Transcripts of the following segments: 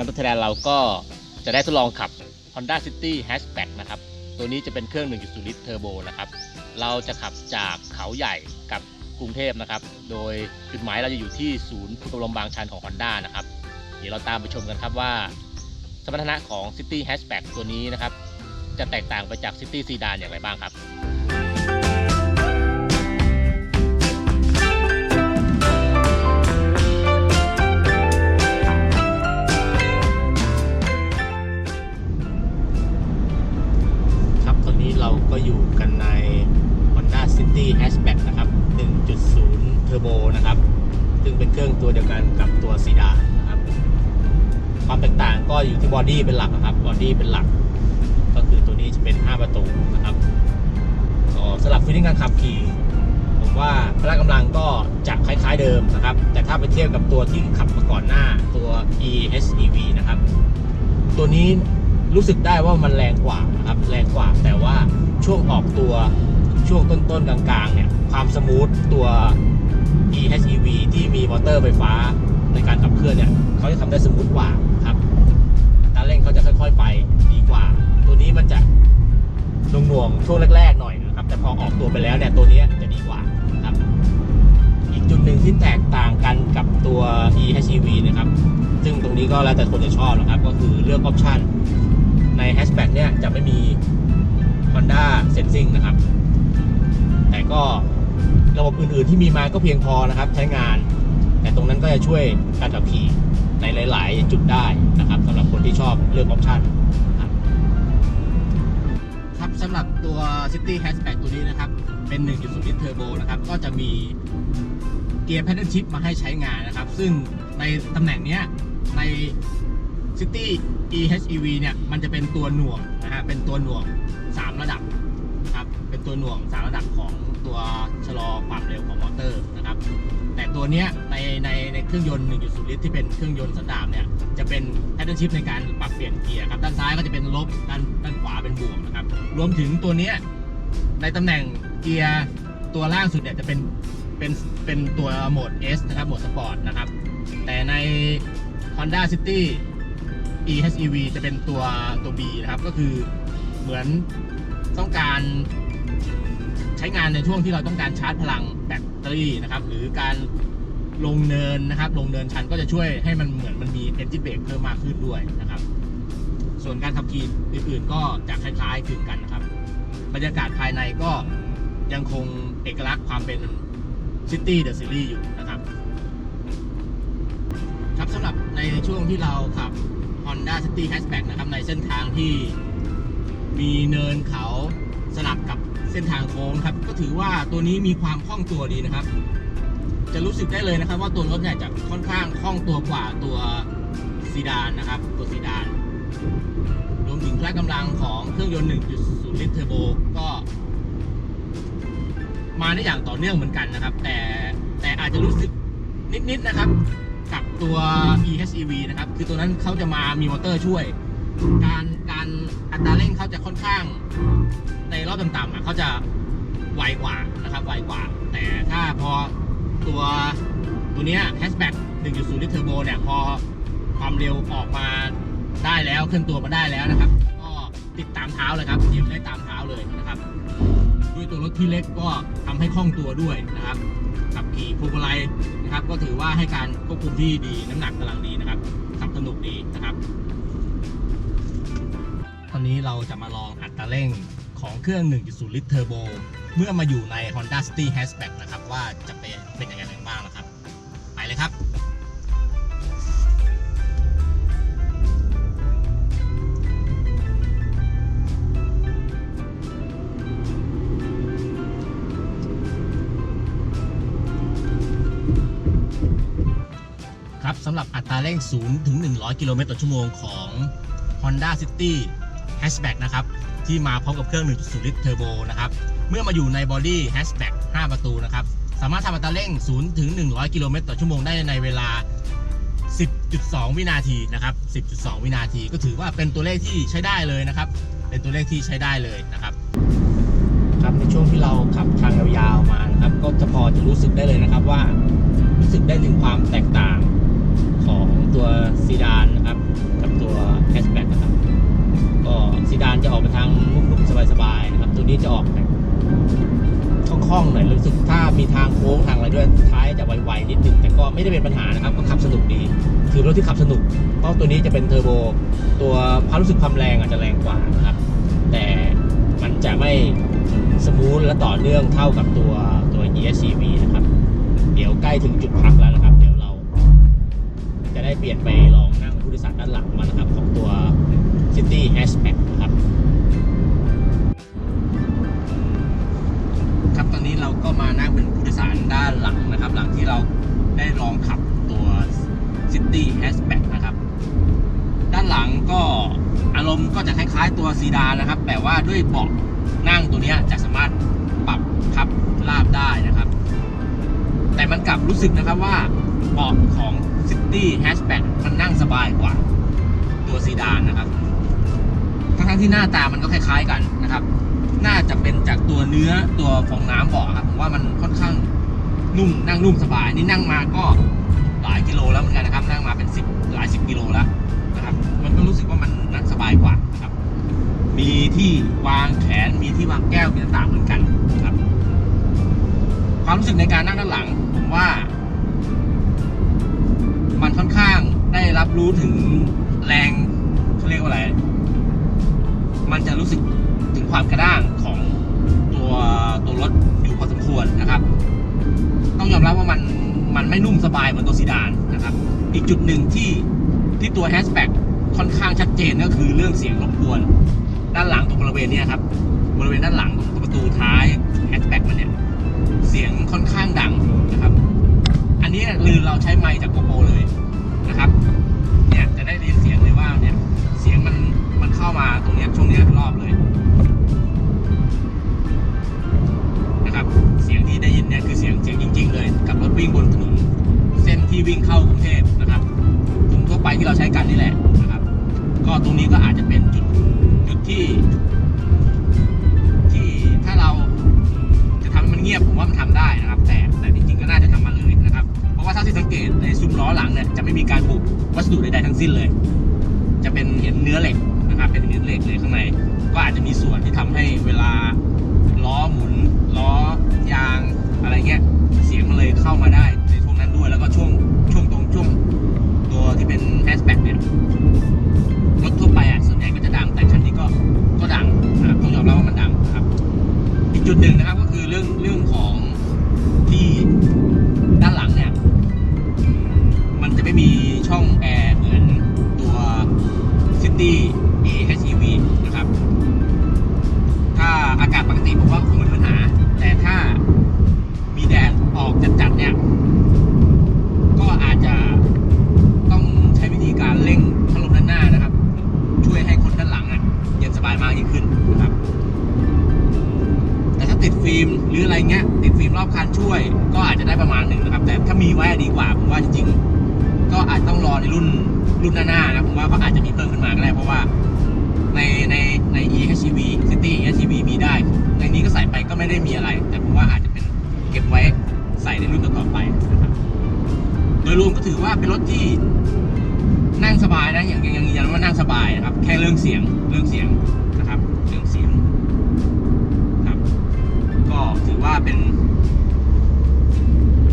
งานรถไทยแลนด์เราก็จะได้ทดลองขับ Honda City Hatchback นะครับ ตัวนี้จะเป็นเครื่อง 1.0 ลิตรเทอร์โบนะครับ เราจะขับจากเขาใหญ่กับกรุงเทพนะครับ โดยจุดหมายเราจะอยู่ที่ศูนย์ฝึกอบรมบางชันของ Honda นะครับ เดี๋ยวเราตามไปชมกันครับว่า สมรรถนะของ City Hatchback ตัวนี้นะครับ จะแตกต่างไปจาก City Sedan อย่างไรบ้างครับ รื่องตัวเดียวกันกับตัวซีดานนะครับ ความแตกต่างก็อยู่ที่บอดี้เป็นหลักนะครับบอดี้เป็นหลัก ก็คือตัวนี้จะเป็น 5 ประตูนะครับก็สำหรับฟีลลิ่งการขับขี่ผมว่าพละกำลังก็จะคล้ายๆเดิมนะครับ แต่ถ้าไปเทียบกับตัวที่ขับมาก่อนหน้าตัว EHEV นะครับ ตัวนี้รู้สึกได้ว่ามันแรงกว่านะครับแรงกว่า แต่ว่าช่วงออกตัวช่วงต้นๆกลางๆเนี่ยความสมูทตัว EHEV ที่มีมอเตอร์ไฟฟ้าในการขับเคลื่อนเนี่ยเขาจะทำได้สมูทกว่าครับอัตราเร่งเขาจะค่อยๆไปดีกว่า ตัวนี้มันจะหน่วงช่วงแรกๆหน่อยนะครับ แต่พอออกตัวไปแล้วเนี่ยตัวนี้จะดีกว่าครับ อีกจุดหนึ่งที่แตกต่างกันกับตัว EHEV นะครับ ซึ่งตรงนี้ก็แล้วแต่คนจะชอบนะครับ ก็คือเรื่องออปชันใน hatchback เนี่ยจะไม่มี Honda Sensing นะครับ แต่ก็ ระบบอื่นๆที่มีมาก็เพียงพอนะครับใช้งาน แต่ตรงนั้นก็จะช่วยการขับขี่ในหลาย ๆ จุดได้นะครับสำหรับคนที่ชอบเลือกออปชันครับสำหรับตัว City Hatchback ตัวนี้นะครับ เป็น 1.0 ลิตรเทอร์โบนะครับ ก็จะมีเกียร์ Paddle Shift มาให้ใช้งานนะครับ ซึ่งในตำแหน่งเนี้ยใน City EHEV เนี่ย มันจะเป็นตัวหน่วงนะฮะเป็นตัวหน่วง 3 ระดับนะครับเป็นตัวหน่วง 3 ระดับของ ตัวชะลอความเร็วของมอเตอร์นะครับ แต่ตัวเนี้ยในในในเครื่องยนต์ 1.0 ลิตรที่เป็นเครื่องยนต์สันดาปเนี่ยจะเป็น paddle shift ในการปรับเปลี่ยนเกียร์ครับด้านซ้ายก็จะเป็นลบด้านด้านขวาเป็นบวกนะครับรวมถึงตัวเนี้ยในตำแหน่งเกียร์ตัวล่างสุดเนี่ยจะเป็นเป็นเป็นตัวโหมด S นะครับโหมดสปอร์ตนะครับแต่ใน Honda City EHEV จะเป็นตัวตัว B นะครับก็คือเหมือนต้องการ ใช้งานในช่วงที่เราต้องการชาร์จพลังแบตเตอรี่นะครับหรือการลงเนินนะครับลงเนินชันก็จะช่วยให้มันเหมือนมันมี engine brake เพิ่มมากขึ้นด้วยนะครับ ส่วนการขับขี่อื่นๆก็จะคล้ายๆคลึงกันนะครับ บรรยากาศภายในก็ยังคงเอกลักษณ์ความเป็น City The Series อยู่นะครับ ครับสำหรับในช่วงที่เราขับ Honda City Hatchback นะครับในเส้นทางที่มีเนินเขา สลับกับเส้นทางโค้งครับ ก็ถือว่าตัวนี้มีความคล่องตัวดีนะครับ จะรู้สึกได้เลยนะครับ ว่าตัวรถเนี่ยจะค่อนข้างคล่องตัวกว่าตัวซีดานนะครับ ตัวซีดานรวมถึงพละกำลังของเครื่องยนต์ 1.0 ลิตรเทอร์โบก็ มาได้อย่างต่อเนื่องเหมือนกันนะครับ แต่แต่อาจจะรู้สึกนิดๆนะครับ กับตัว EHEV นะครับ คือตัวนั้นเขาจะมามีมอเตอร์ช่วย การการอัตราเร่งเขาจะค่อนข้าง ในรอบต่ำๆอะเขาจะไวกว่านะครับไวกว่า แต่ถ้าพอตัวตัวนี้ย hatchback 1.0 ลิตรเทอร์โบเนี่ย พอความเร็วออกมาได้แล้วขึ้นตัวมาได้แล้วนะครับ ก็ติดตามเท้าเลยครับเหยียบได้ตามเท้าเลยนะครับ ด้วยตัวรถที่เล็กก็ทำให้คล่องตัวด้วยนะครับขับขี่พวงมาลัยนะครับ ก็ถือว่าให้การควบคุมที่ดีน้ำหนักกำลังดีนะครับขับสนุกดีนะครับ ตอนนี้เราจะมาลองอัตราเร่ง ของเครื่อง 1.0 ลิตรเทอร์โบเมื่อมาอยู่ใน Honda City Hatchback นะครับว่าจะเป็นเป็นยังไงบ้างนะครับ ไปเลยครับครับสำหรับอัตราเร่ง 0 ถึง 100 กิโลเมตรต่อชั่วโมงของ Honda City Hatchback นะครับ ที่มาพร้อมกับเครื่อง 1.0 ลิตรเทอร์โบนะครับ เมื่อมาอยู่ในบอดี้ Hatchback 5ประตูนะครับ สามารถทำอัตราเร่ง 0 ถึง 100 กิโลเมตรต่อชั่วโมงได้ในเวลา 10.2 วินาทีนะครับ 10.2 วินาที ก็ถือว่าเป็นตัวเลขที่ใช้ได้เลยนะครับ เป็นตัวเลขที่ใช้ได้เลยนะครับ ครับในช่วงที่เราขับทางยาวๆมานะครับ ก็จะพอจะรู้สึกได้เลยนะครับว่า รู้สึกได้ถึงความแตกต่างของตัวซีดานนะครับ กับตัวแฮชแบ็กนะครับ ก็ซีดานจะ จะออกแบบคล่องๆหน่อยรู้สึกถ้ามีทางโค้งทางอะไรด้วยท้ายจะไวๆนิดนึงแต่ก็ไม่ได้เป็นปัญหานะครับก็ขับสนุกดีถือรถที่ขับสนุกเพราะตัวนี้จะเป็นเทอร์โบตัวความรู้สึกความแรงอาจจะแรงกว่านะครับ แต่มันจะไม่สมูทและต่อเนื่องเท่ากับตัวตัว ESCV นะครับ เดี๋ยวใกล้ถึงจุดพักแล้วนะครับ เดี๋ยวเรา จะได้เปลี่ยนไปลองนั่งผู้โดยสารด้านหลังมานะครับ ของตัว City Hatchback นะครับครับ ลองขับตัว City Hatchback นะครับ ด้านหลังก็อารมณ์ก็จะคล้ายๆตัวซีดานนะครับ แต่ว่าด้วยเบาะนั่งตัวนี้จะสามารถปรับพับลาบได้นะครับ แต่มันกลับรู้สึกนะครับว่าเบาะของ City Hatchback มันนั่งสบายกว่าตัวซีดานนะครับ ทั้งๆที่หน้าตามันก็คล้ายๆกันนะครับ น่าจะเป็นจากตัวเนื้อตัวฟองน้ำเบาะครับผมว่ามันค่อนข้าง นุ่มนั่งนุ่มสบายนี่นั่งมาก็หลายกิโลแล้วเหมือนกันนะครับ นั่งมาเป็นสิบหลายสิบกิโลแล้วนะครับ มันก็รู้สึกว่ามันนั่งสบายกว่านะครับ มีที่วางแขนมีที่วางแก้วมีต่างๆเหมือนกันนะครับ ความรู้สึกในการนั่งด้านหลัง ผมว่า มันค่อนข้างได้รับรู้ถึงแรงเขาเรียกว่าอะไร มันจะรู้สึกถึงความกระด้างของตัวตัวรถอยู่พอสมควรนะครับ มรับว่ามันมันไม่นุ่มสบายเหมือนตัวซีดานนะครับ อีกจุดหนึ่งที่ที่ตัวแฮชแบ็กค่อนข้างชัดเจนก็คือเรื่องเสียงรบกวน ด้านหลังตรงบริเวณนี้ครับ บริเวณด้านหลังตรงประตูท้ายแฮชแบ็กมันเนี่ย เสียงค่อนข้างดังนะครับ อันนี้ลือเราใช้ไมค์จากโกโปรเลยนะครับ เนี่ยจะได้ยินเสียงเลยว่าเนี่ยเสียงมัน เกตในซุ้มล้อหลังเนี่ยจะไม่มีการบุกวัสดุใดๆทั้งสิ้นเลย จะเป็นเห็นเนื้อเหล็กนะครับเป็นเนื้อเหล็กเลยข้างใน ก็อาจจะมีส่วนที่ทำให้เวลาล้อหมุนล้อยางอะไรเงี้ยเสียงมันเลยเข้ามาได้ในช่วงนั้นด้วย แล้วก็ช่วงช่วงตรงช่วงตัวที่เป็นแฮชแบ็กเนี่ยรถทั่วไปอะส่วนใหญ่ก็จะดังแต่คันนี้ก็ก็ดังนะครับต้องยอมรับว่ามันดังนะครับ อีกจุดหนึ่งนะครับก็คือเรื่อง อบคันช่วย ก็อาจจะได้ประมาณหนึ่งนะครับ แต่ถ้ามีไว้ดีกว่าผมว่าจริงๆก็อาจต้องรอในรุ่นรุ่นหน้าๆนะผมว่าเขาอาจจะมีเพิ่มขึ้นมาก็ได้เพราะว่าในในใน e h v City e h v มีได้ ในนี้ก็ใส่ไปก็ไม่ได้มีอะไร แต่ผมว่าอาจจะเป็นเก็บไว้ใส่ในรุ่นต่อๆไปนะครับโดยรวมก็ถือว่าเป็นรถที่นั่งสบายนะอย่างย่างย่างว่านั่งสบายนะครับ แค่เรื่องเสียงเรื่องเสียงนะครับ เรื่องเสียงครับ ก็ถือว่าเป็น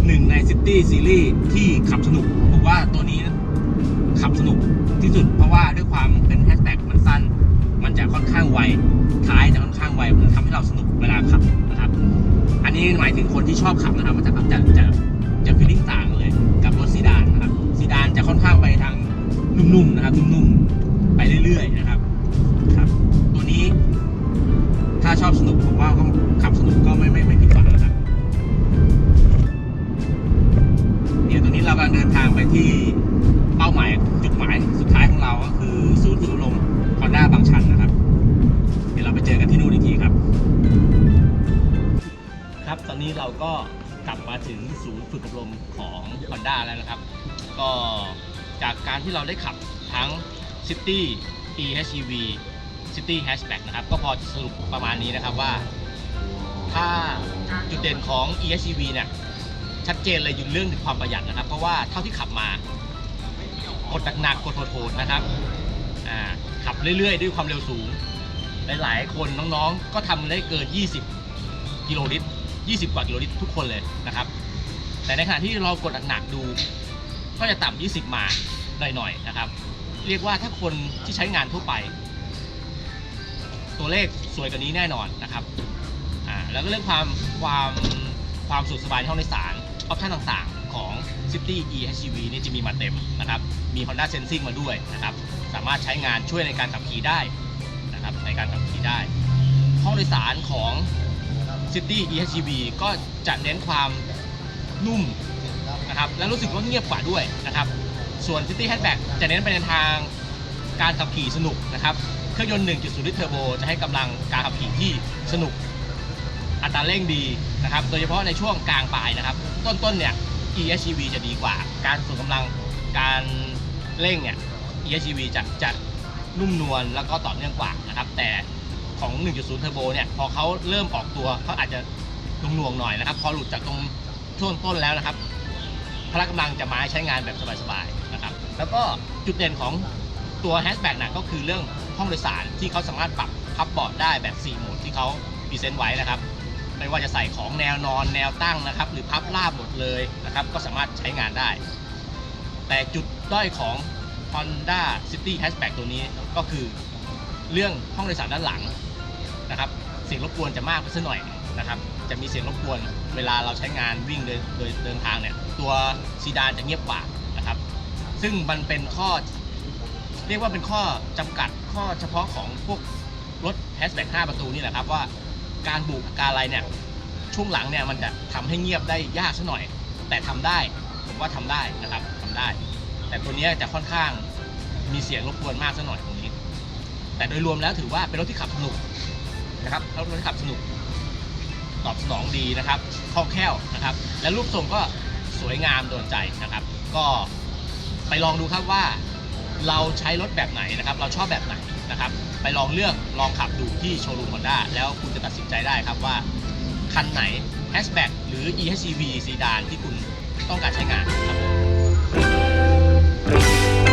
หนึ่งในซิตี้ซีรีส์ที่ขับสนุกผมว่าตัวนี้ขับสนุกที่สุด เพราะว่าด้วยความเป็นแฮชแบ็กมันสั้น มันจะค่อนข้างไวท้ายจะค่อนข้างไวมันทำให้เราสนุกเวลาขับนะครับ อันนี้หมายถึงคนที่ชอบขับนะครับมันจะจะจะจะฟีลลิ่ง เดินทางไปที่เป้าหมายจุดหมายสุดท้ายของเราก็คือศูนย์ฝึกอบรมฮอนด้าบางชันนะครับ เดี๋ยวเราไปเจอกันที่นู่นอีกทีครับ ครับตอนนี้เราก็กลับมาถึงศูนย์ฝึกอบรมของ Honda แล้วนะครับ ก็จากการที่เราได้ขับทั้ง City EHEV City Hatchback นะครับ ก็พอสรุปประมาณนี้นะครับว่า ถ้าจุดเด่นของ EHEV เนี่ย ชัดเจนเลยอยู่เรื่องความประหยัดนะครับ เพราะว่าเท่าที่ขับมากดหนักๆกดโหดๆนะครับขับเรื่อยๆ ด้วยความเร็วสูง หลายๆ คนน้องๆ ก็ทำได้เกิน 20 กิโลลิตร 20 กว่ากิโลลิตรทุกคนเลยนะครับ แต่ในขณะที่เรากดหนักๆดู ก็จะต่ำ20 มาหน่อยๆนะครับ เรียกว่าถ้าคนที่ใช้งานทั่วไป ตัวเลขสวยกว่านี้แน่นอนนะครับอ่าแล้วก็เรื่องความความความสุขสบายในห้องโดยสาร ออปชันต่างๆ ของ City eHEV นี่จะมีมาเต็มนะครับ มี Honda Sensing มาด้วยนะครับ สามารถใช้งานช่วยในการขับขี่ได้นะครับ ในการขับขี่ได้ ห้องโดยสารของ City eHEV ก็จะเน้นความนุ่มนะครับ และรู้สึกว่าเงียบกว่าด้วยนะครับ ส่วน City Hatchback จะเน้นไปในทางการขับขี่สนุกนะครับ เครื่องยนต์ 1.0 ลิตรเทอร์โบ จะให้กำลังการขับขี่ที่สนุก อัตราเร่งดีนะครับ โดยเฉพาะในช่วงกลางปลายนะครับ ต้นๆเนี่ย eHEV จะดีกว่า การส่งกำลังการเร่งเนี่ย eHEV จะจะนุ่มนวลแล้วก็ต่อเนื่องกว่านะครับ แต่ของ 1.0 เทอร์โบเนี่ย พอเขาเริ่มออกตัวเขาอาจจะหน่วงหน่อยนะครับ พอหลุดจากตรงช่วงต้นแล้วนะครับ พละกำลังจะมาให้ใช้งานแบบสบายๆนะครับ แล้วก็จุดเด่นของตัวแฮชแบ็กนะก็คือเรื่องห้องโดยสารที่เขาสามารถปรับพับเบาะได้แบบ 4 โหมดที่เขาพรีเซนต์ไว้นะครับ ไม่ว่าจะใส่ของแนวนอนแนวตั้งนะครับ หรือพับราบหมดเลยนะครับ ก็สามารถใช้งานได้ แต่จุดด้อยของ Honda City Hatchback ตัวนี้ก็คือเรื่องห้องโดยสารด้านหลังนะครับ เสียงรบกวนจะมากไปสักหน่อยนะครับ จะมีเสียงรบกวนเวลาเราใช้งานวิ่งโดยโดยเดินทางเนี่ย ตัวซีดานจะเงียบกว่านะครับ ซึ่งมันเป็นข้อ เรียกว่าเป็นข้อจำกัดข้อเฉพาะของพวกรถแฮชแบ็ก5ประตูนี่แหละครับว่า การบุกการอะไรเนี่ย ช่วงหลังเนี่ยมันจะทำให้เงียบได้ยากสักหน่อย แต่ทำได้ผมว่าทำได้นะครับทำได้ แต่ตัวเนี้ยจะค่อนข้างมีเสียงรบกวนมากสักหน่อยตรงนี้ แต่โดยรวมแล้วถือว่าเป็นรถที่ขับสนุกนะครับรถที่ขับสนุก ตอบสนองดีนะครับคล่องแคล่วนะครับ และรูปทรงก็สวยงามโดนใจนะครับ ก็ไปลองดูครับว่าเราใช้รถแบบไหนนะครับ เราชอบแบบไหน นะครับ ไปลองเลือกลองขับดูที่โชว์รูมฮอนด้าแล้วคุณจะตัดสินใจได้ครับว่า คันไหนแฮชแบ็กหรือ eHEV ซีดานที่คุณต้องการใช้งานครับ